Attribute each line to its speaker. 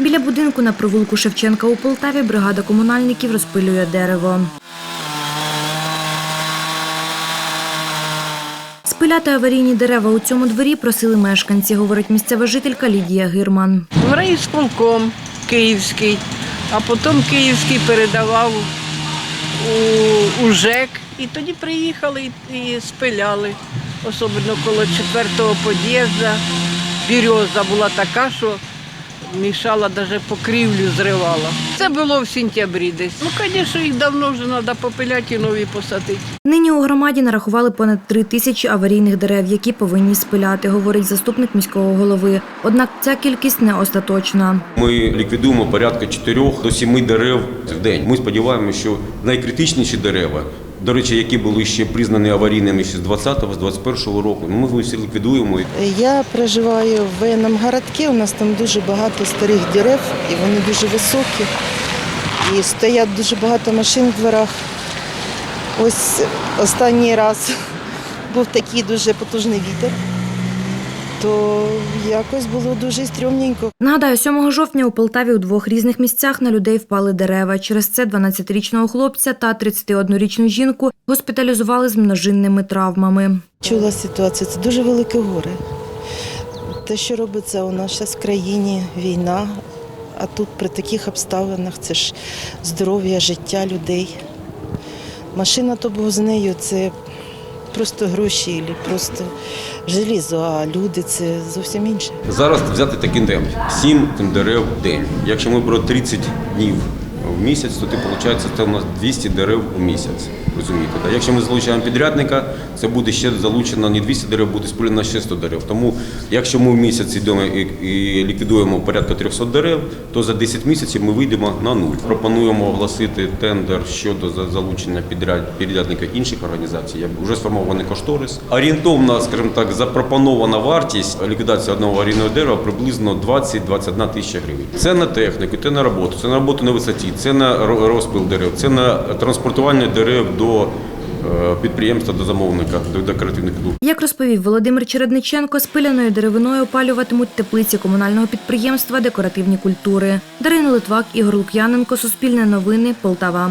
Speaker 1: Біля будинку на провулку Шевченка у Полтаві бригада комунальників розпилює дерево. Спиляти аварійні дерева у цьому дворі просили мешканці, говорить місцева жителька Лідія Гирман.
Speaker 2: В райсполком київський, а потім київський передавав у, у ЖЕК. І тоді приїхали і, спиляли. Особливо коло четвертого під'їзду. Бірьоза була така, що мішала, навіть покрівлю зривала. Це було в сентябрі десь. Ну, звісно, їх давно вже треба попиляти і нові посадити.
Speaker 1: Нині у громаді нарахували понад три тисячі аварійних дерев, які повинні спиляти, говорить заступник міського голови. Однак ця кількість не остаточна.
Speaker 3: Ми ліквідуємо порядка 4 до 7 дерев в день. Ми сподіваємося, що найкритичніші дерева, до речі, які були ще признані аварійними ще з 20-го, з 21-го року, ну, ми всі ліквідуємо.
Speaker 4: Я проживаю в воєнному городці, у нас там дуже багато старих дерев, і вони дуже високі. І стоять дуже багато машин в дворах. Ось останній раз був такий дуже потужний вітер, то якось було дуже стрьомненько.
Speaker 1: Нагадаю, 7 жовтня у Полтаві у двох різних місцях на людей впали дерева. Через це 12-річного хлопця та 31-річну жінку госпіталізували з множинними травмами.
Speaker 4: Чула ситуацію, це дуже велике горе. Те, що робиться у нас зараз в країні, війна, а тут при таких обставинах це ж здоров'я, життя людей. Машина то був з нею це просто гроші, просто желізо, а люди це зовсім інше.
Speaker 3: Зараз взяти такий темп сім тендерів в день. Якщо ми про 30 днів в місяць, то ти виходить, це у нас 200 дерев у місяць. Розумієте? да? Якщо ми залучаємо підрядника, це буде ще залучено не 200 дерев, буде спилено ще 100 дерев. Тому якщо ми в місяць йдемо і, ліквідуємо порядка 300 дерев, то за 10 місяців ми вийдемо на нуль. Пропонуємо оголосити тендер щодо залучення підряд, підрядника інших організацій. Вже сформований кошторис. Орієнтовна, скажімо так, запропонована вартість ліквідації одного аварійного дерева приблизно 20-21 тисяча гривень. Це на техніку, це на роботу, це на роботу на висоті, це на ро- розпил дерев, це на транспортування дерев до е, підприємства, до замовника, до декоративних дуб.
Speaker 1: Як розповів Володимир Чередниченко, спиляною деревиною опалюватимуть теплиці комунального підприємства Декоративні культури. Дарина Литвак, Ігор Лук'яненко, Суспільне новини, Полтава.